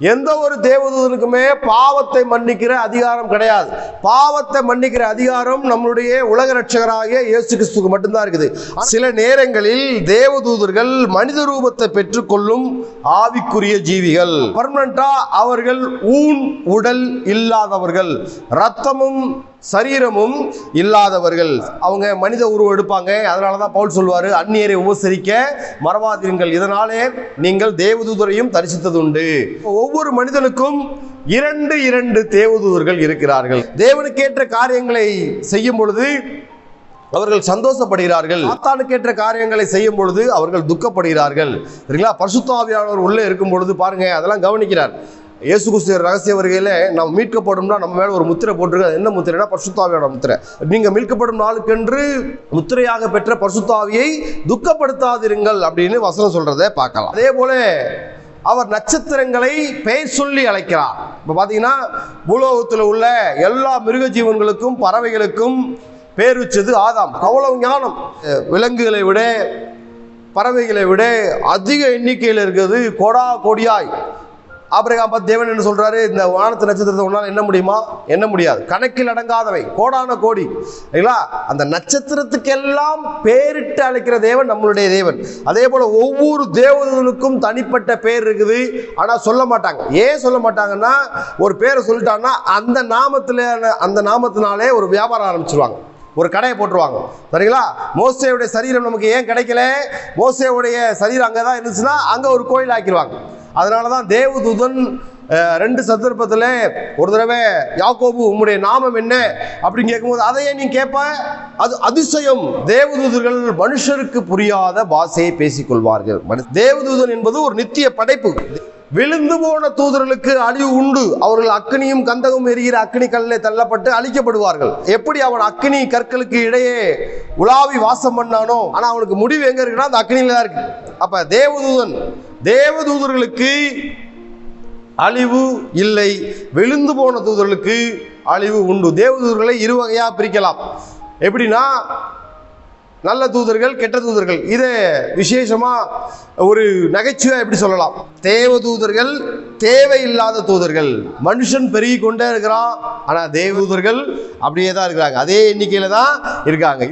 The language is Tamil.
எந்த ஒரு தேவதூதனுக்குமே பாவத்தை மன்னிக்கிற அதிகாரம் கிடையாது. பாவத்தை மன்னிக்கிற அதிகாரம் நம்மளுடைய உலக ரட்சகராகிய இயேசு கிறிஸ்துக்கு மட்டும்தான் இருக்குது. சில நேரங்களில் தேவதூதர்கள் மனித ரூபத்தை பெற்றுக்கொள்ளும் ஆவிக்குரிய ஜீவிகள். பர்மனண்டா அவர்கள் ஊன் உடல் இல்லாதவர்கள். ரத்தமும் சரீரமும் இல்லாதவர்கள். அவங்க மனித உருவம் எடுப்பாங்க. அதனால தான் பவுல் சொல்வார் அந்நியரை உபசரிக்க மறவாதீர்கள். இதனாலே நீங்கள் தேவதூதரையும் தரிசித்தது உண்டு ஒவ்வொரு மனிதனுக்கும் இரண்டு இரண்டு தேவதூதர்கள் இருக்கிறார்கள். தேவனுக்கேற்ற காரியங்களை செய்யும் பொழுது அவர்கள் சந்தோஷப்படுகிறார்கள். சாத்தானுக்கேற்ற காரியங்களை செய்யும் பொழுது அவர்கள் துக்கப்படுகிறார்கள். சரிங்களா? பரிசுத்தாவியானவர் உள்ளே இருக்கும் பொழுது பாருங்க அதெல்லாம் கவனிக்கிறார். இயேசு கிறிஸ்து ரகசிய வருகையில் நம்ம மீட்கப்படும்னா நம்ம மேலே ஒரு முத்திரை போட்டிருக்கு அது என்ன முத்திரைனா பரிசுத்தாவியோட முத்திரை. நீங்கள் மீட்கப்படும் நாளுக்கென்று முத்திரையாக பெற்ற பரிசுத்தாவியை துக்கப்படுத்தாதிருங்கள் அப்படின்னு வசனம் சொல்கிறத பார்க்கலாம். அதே போல அவர் நட்சத்திரங்களை பெயர் சொல்லி அழைக்கிறார். இப்போ பார்த்தீங்கன்னா பூலோகத்தில் உள்ள எல்லா மிருக ஜீவன்களுக்கும் பறவைகளுக்கும் பேர் வச்சது ஆதாம். அவ்வளவு ஞானம். விலங்குகளை விட பறவைகளை விட அதிக எண்ணிக்கையில் இருக்கிறது கொடா கொடியாய். ஆபிரகாம் பார்த்து தேவன் என்ன சொல்றாரு? இந்த வானத்து நட்சத்திரத்தை உன்னால் என்ன முடியுமா? என்ன முடியாது. கணக்கில் அடங்காதவை. கோடான கோடி. சரிங்களா அந்த நட்சத்திரத்துக்கெல்லாம் பேரிட்டு அழைக்கிற தேவன் நம்மளுடைய தேவன். அதே போல ஒவ்வொரு தேவதனுக்கும் தனிப்பட்ட பேர் இருக்குது. ஆனால் சொல்ல மாட்டாங்க. ஏன் சொல்ல மாட்டாங்கன்னா ஒரு பேரை சொல்லிட்டாங்கன்னா அந்த நாமத்துல அந்த நாமத்தினாலே ஒரு வியாபாரம் ஆரம்பிச்சிருவாங்க. ஒரு கடையை போட்டுருவாங்க. சரிங்களா? மோசேவுடைய சரீரம் நமக்கு ஏன் கிடைக்கல? மோசேவுடைய சரீரம் அங்கே தான் இருந்துச்சுன்னா அங்கே ஒரு கோயில் ஆக்கிடுவாங்க அதனால தான் தேவதூதன் ரெண்டு சந்தர்ப்பத்தில் ஒரு தடவை யாக்கோபு உம்முடைய நாமம் என்ன? அப்படின்னு கேட்கும்போது அதையே நீ கேட்ப? அது அதிசயம். தேவதூதர்கள் மனுஷருக்கு புரியாத பாஷையை பேசிக்கொள்வார்கள் மனு- தேவதூதன் என்பது ஒரு நித்திய படைப்பு. விழுந்து போன தூதர்களுக்கு அழிவு உண்டு. அவர்கள் அக்னியும் கந்தகம் எரிகிற அக்னி கல்லில் தள்ளப்பட்டு அழிக்கப்படுவார்கள். எப்படி அவன் அக்னி கற்களுக்கு இடையே உலாவி வாசம் பண்ணானோ ஆனால் அவனுக்கு முடிவு எங்கே இருக்குன்னா அந்த அக்னியில் தான் இருக்கு. அப்போ தேவதூதன் தேவதூதர்களுக்கு அழிவு இல்லை. விழுந்து போன தூதர்களுக்கு அழிவு உண்டு. தேவதூதர்களை இருவகையாக பிரிக்கலாம். எப்படின்னா நல்ல தூதர்கள் கெட்ட தூதர்கள். இதை விசேஷமாக ஒரு நகைச்சுவை எப்படி சொல்லலாம்? தேவதூதர்கள் தேவையில்லாத தூதர்கள். மனுஷன் பெருகி கொண்டே இருக்கிறான். ஆனால் தேவதூதர்கள் அப்படியே தான் இருக்கிறாங்க. அதே எண்ணிக்கையில் தான் இருக்காங்க.